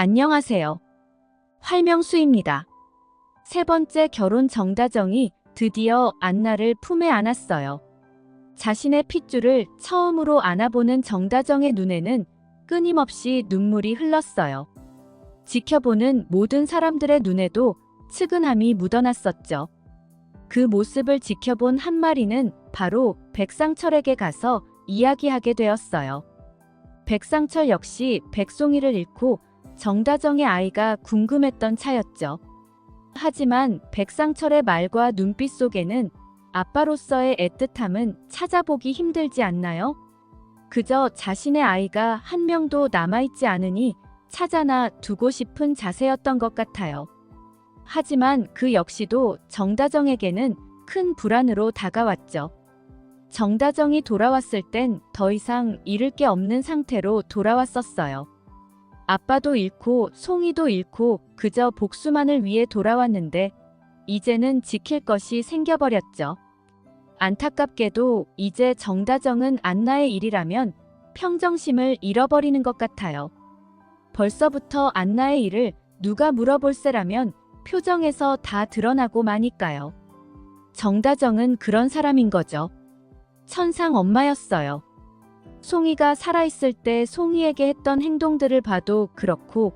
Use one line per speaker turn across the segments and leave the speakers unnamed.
안녕하세요. 활명수입니다. 세 번째 결혼 정다정이 드디어 안나를 품에 안았어요. 자신의 핏줄을 처음으로 안아보는 정다정의 눈에는 끊임없이 눈물이 흘렀어요. 지켜보는 모든 사람들의 눈에도 측은함이 묻어났었죠. 그 모습을 지켜본 한 마리는 바로 백상철에게 가서 이야기하게 되었어요. 백상철 역시 백송이를 잃고 정다정의 아이가 궁금했던 차였죠. 하지만 백상철의 말과 눈빛 속에는 아빠로서의 애틋함은 찾아보기 힘들지 않나요? 그저 자신의 아이가 한 명도 남아있지 않으니 찾아나 두고 싶은 자세였던 것 같아요. 하지만 그 역시도 정다정에게는 큰 불안으로 다가왔죠. 정다정이 돌아왔을 땐 더 이상 잃을 게 없는 상태로 돌아왔었어요. 아빠도 잃고 송이도 잃고 그저 복수만을 위해 돌아왔는데 이제는 지킬 것이 생겨버렸죠. 안타깝게도 이제 정다정은 안나의 일이라면 평정심을 잃어버리는 것 같아요. 벌써부터 안나의 일을 누가 물어볼세라면 표정에서 다 드러나고 마니까요. 정다정은 그런 사람인 거죠. 천상 엄마였어요. 송이가 살아있을 때 송이에게 했던 행동들을 봐도 그렇고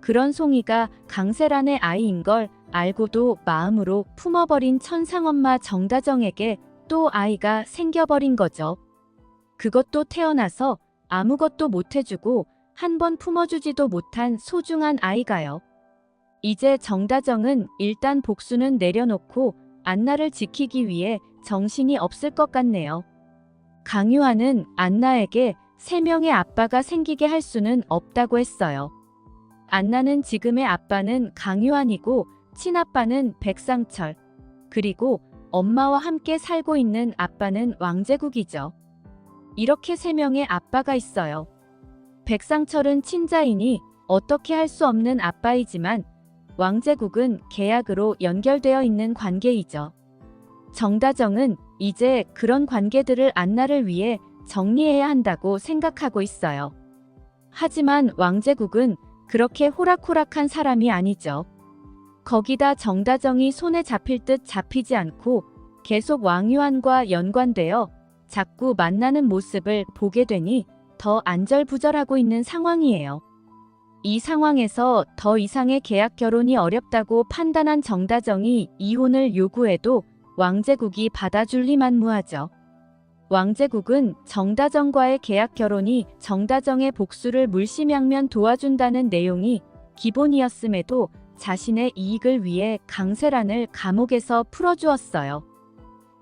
그런 송이가 강세란의 아이인 걸 알고도 마음으로 품어버린 천상엄마 정다정에게 또 아이가 생겨버린 거죠. 그것도 태어나서 아무것도 못해주고 한 번 품어주지도 못한 소중한 아이가요. 이제 정다정은 일단 복수는 내려놓고 안나를 지키기 위해 정신이 없을 것 같네요. 강유아는 안나에게 세 명의 아빠가 생기게 할 수는 없다고 했어요. 안나는 지금의 아빠는 강유한이고 친아빠는 백상철, 그리고 엄마와 함께 살고 있는 아빠는 왕제국이죠. 이렇게 세 명의 아빠가 있어요. 백상철은 친자이니 어떻게 할 수 없는 아빠이지만 왕제국은 계약으로 연결되어 있는 관계이죠. 정다정은 이제 그런 관계들을 안나를 위해 정리해야 한다고 생각하고 있어요. 하지만 왕제국은 그렇게 호락호락한 사람이 아니죠. 거기다 정다정이 손에 잡힐 듯 잡히지 않고 계속 왕유한과 연관되어 자꾸 만나는 모습을 보게 되니 더 안절부절하고 있는 상황이에요. 이 상황에서 더 이상의 계약 결혼이 어렵다고 판단한 정다정이 이혼을 요구해도 왕제국이 받아줄 리 만무하죠. 왕제국은 정다정과의 계약 결혼이 정다정의 복수를 물심양면 도와준다는 내용이 기본이었음에도 자신의 이익을 위해 강세란을 감옥에서 풀어주었어요.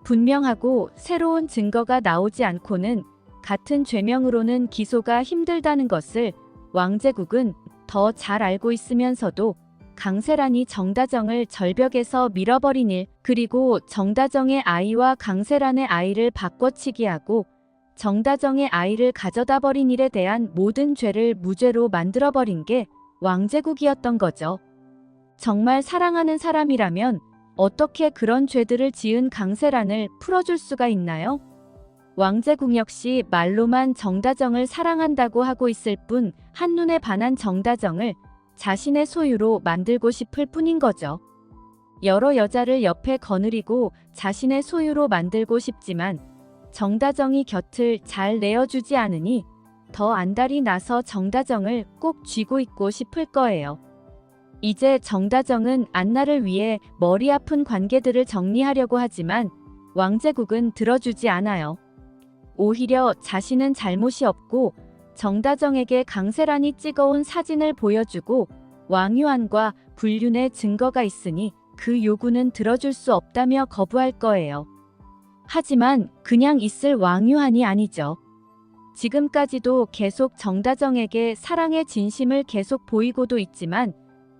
분명하고 새로운 증거가 나오지 않고는 같은 죄명으로는 기소가 힘들다는 것을 왕제국은 더 잘 알고 있으면서도 강세란이 정다정을 절벽에서 밀어버린 일, 그리고 정다정의 아이와 강세란의 아이를 바꿔치기 하고 정다정의 아이를 가져다 버린 일에 대한 모든 죄를 무죄로 만들어버린 게 왕제국이었던 거죠. 정말 사랑하는 사람이라면 어떻게 그런 죄들을 지은 강세란을 풀어줄 수가 있나요? 왕제국 역시 말로만 정다정을 사랑한다고 하고 있을 뿐 한눈에 반한 정다정을 자신의 소유로 만들고 싶을 뿐인 거죠. 여러 여자를 옆에 거느리고 자신의 소유로 만들고 싶지만 정다정이 곁을 잘 내어주지 않으니 더 안달이 나서 정다정을 꼭 쥐고 있고 싶을 거예요. 이제 정다정은 안나를 위해 머리 아픈 관계들을 정리하려고 하지만 왕제국은 들어주지 않아요. 오히려 자신은 잘못이 없고 정다정에게 강세란이 찍어온 사진을 보여주고 왕유한과 불륜의 증거가 있으니 그 요구는 들어줄 수 없다며 거부할 거예요. 하지만 그냥 있을 왕유한이 아니죠. 지금까지도 계속 정다정에게 사랑의 진심을 계속 보이고도 있지만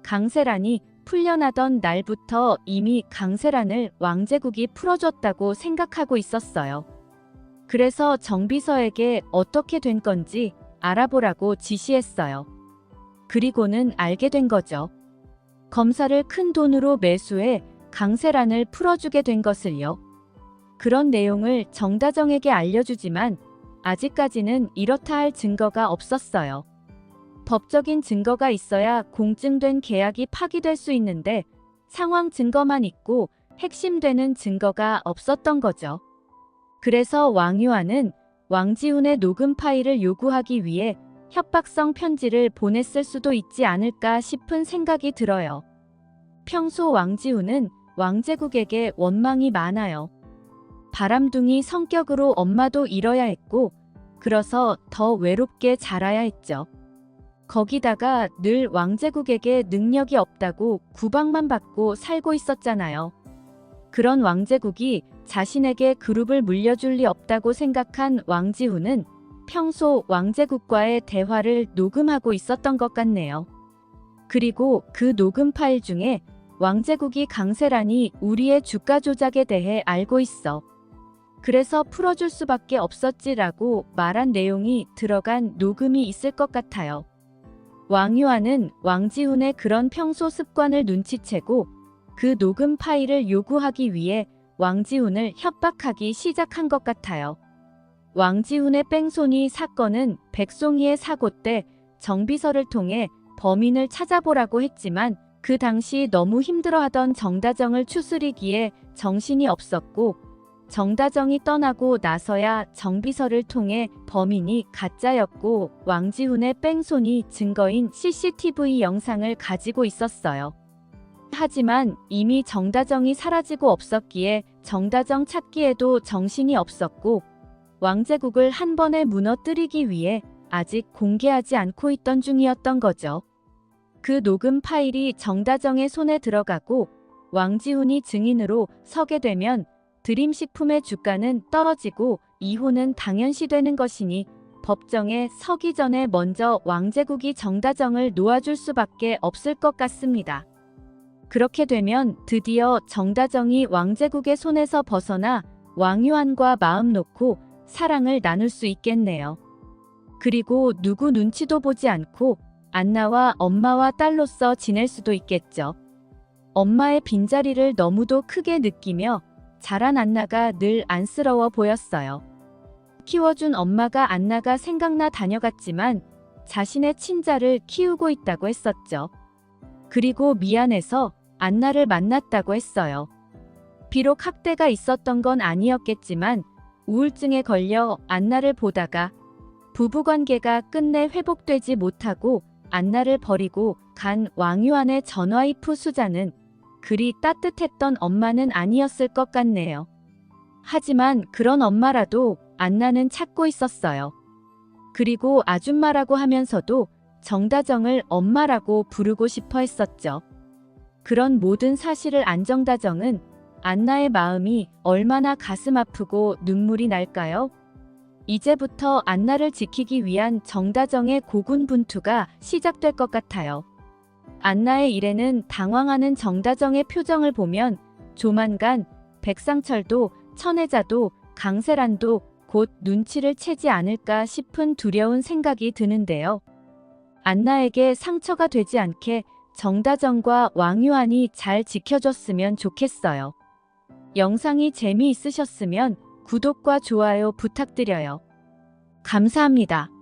강세란이 풀려나던 날부터 이미 강세란을 왕제국이 풀어줬다고 생각하고 있었어요. 그래서 정비서에게 어떻게 된 건지 알아보라고 지시했어요. 그리고는 알게 된 거죠. 검사를 큰 돈으로 매수해 강세란을 풀어주게 된 것을요. 그런 내용을 정다정에게 알려주지만 아직까지는 이렇다 할 증거가 없었어요. 법적인 증거가 있어야 공증된 계약이 파기될 수 있는데 상황 증거만 있고 핵심되는 증거가 없었던 거죠. 그래서 왕유아는 왕지훈의 녹음 파일을 요구하기 위해 협박성 편지를 보냈을 수도 있지 않을까 싶은 생각이 들어요. 평소 왕지훈은 왕제국에게 원망이 많아요. 바람둥이 성격으로 엄마도 잃어야 했고, 그래서 더 외롭게 자라야 했죠. 거기다가 늘 왕제국에게 능력이 없다고 구박만 받고 살고 있었잖아요. 그런 왕제국이 자신에게 그룹을 물려줄 리 없다고 생각한 왕지훈은 평소 왕제국과의 대화를 녹음하고 있었던 것 같네요. 그리고 그 녹음 파일 중에 왕제국이 강세란이 우리의 주가 조작에 대해 알고 있어. 그래서 풀어줄 수밖에 없었지라고 말한 내용이 들어간 녹음이 있을 것 같아요. 왕유아는 왕지훈의 그런 평소 습관을 눈치채고 그 녹음 파일을 요구하기 위해 왕지훈을 협박하기 시작한 것 같아요. 왕지훈의 뺑소니 사건은 백송이의 사고 때 정비서를 통해 범인을 찾아보라고 했지만 그 당시 너무 힘들어하던 정다정을 추스리기에 정신이 없었고 정다정이 떠나고 나서야 정비서를 통해 범인이 가짜였고 왕지훈의 뺑소니 증거인 CCTV 영상을 가지고 있었어요. 하지만 이미 정다정이 사라지고 없었기에 정다정 찾기에도 정신이 없었고 왕제국을 한 번에 무너뜨리기 위해 아직 공개하지 않고 있던 중이었던 거죠. 그 녹음 파일이 정다정의 손에 들어가고 왕지훈이 증인으로 서게 되면 드림식품의 주가는 떨어지고 이혼은 당연시 되는 것이니 법정에 서기 전에 먼저 왕제국이 정다정을 놓아줄 수밖에 없을 것 같습니다. 그렇게 되면 드디어 정다정이 왕제국의 손에서 벗어나 왕유한과 마음 놓고 사랑을 나눌 수 있겠네요. 그리고 누구 눈치도 보지 않고 안나와 엄마와 딸로서 지낼 수도 있겠죠. 엄마의 빈자리를 너무도 크게 느끼며 자란 안나가 늘 안쓰러워 보였어요. 키워준 엄마가 안나가 생각나 다녀갔지만 자신의 친자를 키우고 있다고 했었죠. 그리고 미안해서 안나를 만났다고 했어요. 비록 학대가 있었던 건 아니었겠지만 우울증에 걸려 안나를 보다가 부부관계가 끝내 회복되지 못하고 안나를 버리고 간 왕유한의 전화이프 수자는 그리 따뜻했던 엄마는 아니었을 것 같네요. 하지만 그런 엄마라도 안나는 찾고 있었어요. 그리고 아줌마라고 하면서도 정다정을 엄마라고 부르고 싶어 했었죠. 그런 모든 사실을 안 정다정은 안나의 마음이 얼마나 가슴 아프고 눈물이 날까요? 이제부터 안나를 지키기 위한 정다정의 고군분투가 시작될 것 같아요. 안나의 일에는 당황하는 정다정의 표정을 보면 조만간 백상철도 천혜자도 강세란도 곧 눈치를 채지 않을까 싶은 두려운 생각이 드는데요. 안나에게 상처가 되지 않게 정다정과 왕유한이 잘 지켜줬으면 좋겠어요. 영상이 재미있으셨으면 구독과 좋아요 부탁드려요. 감사합니다.